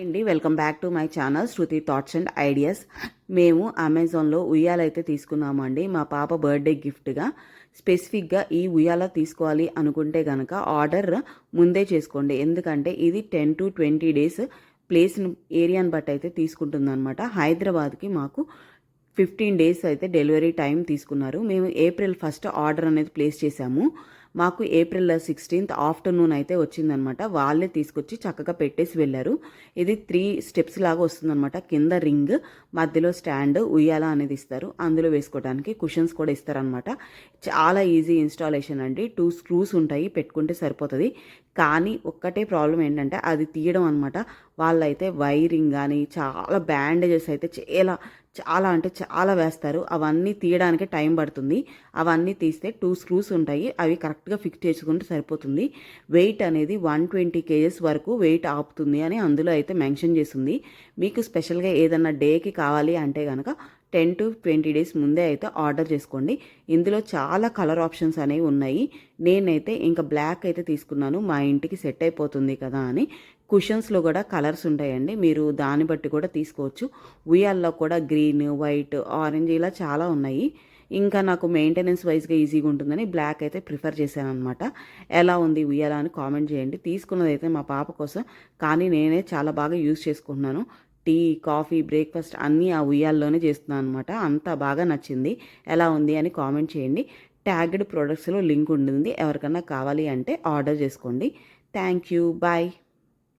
అండి welcome back to my channel Shruti thoughts and ideas. మేము అమెజాన్లో ఉయ్యాలైతే తీసుకున్నామండి మా పాప బర్త్డే గిఫ్ట్గా స్పెసిఫిక్గా ఈ ఉయ్యాల తీసుకోవాలి అనుకుంటే కనుక ఆర్డర్ ముందే చేసుకోండి. ఎందుకంటే ఇది ten to twenty days place ఏరియాని బట్టి అయితే తీసుకుంటుందన్నమాట. హైదరాబాద్కి మాకు ఫిఫ్టీన్ డేస్ అయితే డెలివరీ టైం తీసుకున్నారు. మేము ఏప్రిల్ ఫస్ట్ ఆర్డర్ అనేది ప్లేస్ చేశాము. మాకు ఏప్రిల్ సిక్స్టీన్త్ ఆఫ్టర్నూన్ అయితే వచ్చిందనమాట. వాళ్ళే తీసుకొచ్చి చక్కగా పెట్టేసి వెళ్ళారు. ఇది త్రీ స్టెప్స్ లాగా వస్తుందనమాట. కింద రింగ్ మధ్యలో స్టాండ్ ఉయ్యాల అనేది ఇస్తారు. అందులో వేసుకోవడానికి కుషన్స్ కూడా ఇస్తారనమాట. చాలా ఈజీ ఇన్స్టాలేషన్ అండి. టూ స్క్రూస్ ఉంటాయి పెట్టుకుంటే సరిపోతుంది. కానీ ఒక్కటే ప్రాబ్లం ఏంటంటే అది తీయడం అనమాట. వాళ్ళైతే వైరింగ్ కానీ చాలా బ్యాండేజెస్ అయితే చాలా చాలా అంటే చాలా వేస్తారు. అవన్నీ తీయడానికి టైం పడుతుంది. అవన్నీ తీస్తే టూ స్క్రూస్ ఉంటాయి. అవి కరెక్ట్గా ఫిక్స్ చేసుకుంటే సరిపోతుంది. వెయిట్ అనేది వన్ ట్వంటీ కేజెస్ వరకు వెయిట్ ఆపుతుంది అని అందులో అయితే మెన్షన్ చేస్తుంది మీకు స్పెషల్గా ఏదన్నా డేకి కావాలి అంటే కనుక టెన్ టు ట్వంటీ డేస్ ముందే అయితే ఆర్డర్ చేసుకోండి. ఇందులో చాలా కలర్ ఆప్షన్స్ అనేవి ఉన్నాయి. నేనైతే ఇంకా బ్లాక్ అయితే తీసుకున్నాను. మా ఇంటికి సెట్ అయిపోతుంది కదా అని. కుషన్స్లో కూడా కలర్స్ ఉంటాయండి. మీరు దాన్ని బట్టి కూడా తీసుకోవచ్చు. ఉయ్యాల్లో కూడా గ్రీన్ వైట్ ఆరెంజ్ ఇలా చాలా ఉన్నాయి. ఇంకా నాకు మెయింటెనెన్స్ వైజ్గా ఈజీగా ఉంటుందని బ్లాక్ అయితే ప్రిఫర్ చేశాను అనమాట ఎలా ఉంది ఉయ్యాల అని కామెంట్ చేయండి. తీసుకున్నది అయితే మా పాప కోసం. కానీ నేనే చాలా బాగా యూజ్ చేసుకుంటున్నాను. టీ కాఫీ బ్రేక్ఫాస్ట్ అన్నీ ఆ ఉయ్యాల్లోనే చేస్తున్నాను అనమాట. అంత బాగా నచ్చింది. ఎలా ఉంది అని కామెంట్ చేయండి. ట్యాగ్డ్ ప్రొడక్ట్స్లో లింక్ ఉంటుంది ఎవరికన్నా కావాలి అంటే ఆర్డర్ చేసుకోండి. Thank you. బాయ్.